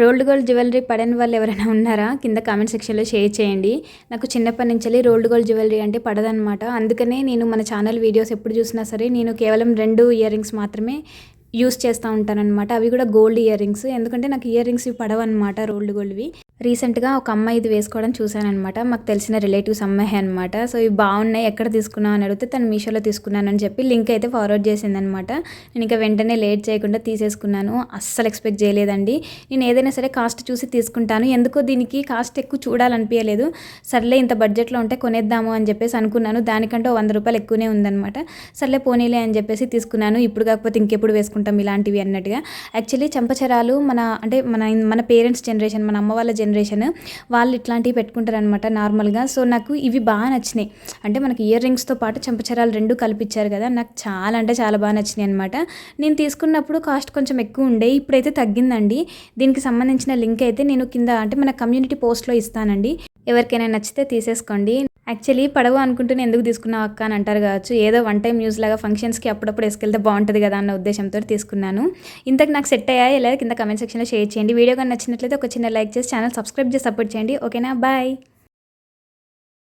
Rolled gold jewellery పడని వాళ్ళు ఎవరైనా ఉన్నారా? కింద కామెంట్ సెక్షన్లో షేర్ చేయండి. నాకు చిన్నప్పటి నుంచి రోల్డ్ గోల్డ్ జ్యువెలరీ అంటే పడదనమాట అందుకనే నేను మన ఛానల్ వీడియోస్ ఎప్పుడు చూసినా సరే నేను కేవలం రెండు ఇయర్ రింగ్స్ మాత్రమే యూస్ చేస్తూ ఉంటానన్నమాట. అవి కూడా గోల్డ్ ఇయర్ రింగ్స్ ఎందుకంటే నాకు ఇయర్ రింగ్స్ ఇవి పడవన్నమాట రోల్డ్ గోల్డ్వి. రీసెంట్గా ఒక అమ్మాయి ఇది వేసుకోవడం చూశానమాట మాకు తెలిసిన రిలేటివ్స్ అమ్మాయి అనమాట సో ఇవి బాగున్నాయి. ఎక్కడ తీసుకున్నావు అని అడిగితే తను మీషోలో తీసుకున్నాను అని చెప్పి లింక్ అయితే ఫార్వర్డ్ చేసిందనమాట నేను ఇంకా వెంటనే లేట్ చేయకుండా తీసేసుకున్నాను. అస్సలు ఎక్స్పెక్ట్ చేయలేదండి. నేను ఏదైనా సరే కాస్ట్ చూసి తీసుకుంటాను. ఎందుకో దీనికి కాస్ట్ ఎక్కువ చూడాలనిపించలేదు సర్లే ఇంత బడ్జెట్లో ఉంటే కొనేద్దాము అని చెప్పేసి అనుకున్నాను. దానికంటే వంద రూపాయలు ఎక్కువనే ఉందనమాట సర్లే పోనీలే అని చెప్పేసి తీసుకున్నాను. ఇప్పుడు కాకపోతే ఇంకెప్పుడు వేసుకుంటాను? వేసుకుంటాం ఇలాంటివి అన్నట్టుగా. యాక్చువల్లీ చంపచరాలు మన అంటే మన మన పేరెంట్స్ జనరేషన్ మన అమ్మ వాళ్ళ జనరేషన్ వాళ్ళు ఇట్లాంటివి పెట్టుకుంటారనమాట నార్మల్గా. సో నాకు ఇవి బాగా నచ్చినాయి. అంటే మనకి ఇయర్ రింగ్స్తో పాటు చెంపచరాలు రెండు కలిపిచ్చారు కదా నాకు చాలా అంటే చాలా బాగా నచ్చినాయి అనమాట నేను తీసుకున్నప్పుడు కాస్ట్ కొంచెం ఎక్కువ ఉండే ఇప్పుడైతే తగ్గిందండి. దీనికి సంబంధించిన లింక్ అయితే నేను కింద అంటే మన కమ్యూనిటీ పోస్ట్లో ఇస్తానండి. ఎవరికైనా నచ్చితే తీసేసుకోండి. యాక్చువల్లీ పడవ అనుకుంటూనే ఎందుకు తీసుకున్నావు అక్క అని అంటారు కావచ్చు. ఏదో వన్ టైం యూస్ లాగా ఫంక్షన్స్కి అప్పుడప్పుడు వేసుకెళ్తే బాగుంటుంది కదా అన్న ఉద్దేశంతో తీసుకున్నాను. ఇంతకు నాకు సెట్ అయ్యా ఇలా కింద కమెంట్ సెక్షన్లో షేర్ చేయండి. వీడియో కానీ నచ్చినట్లయితే ఒక చిన్న లైక్ చేసి ఛానల్ సబ్స్క్రైబ్ చేసి సపోర్ట్ చేయండి. ఓకేనా బాయ్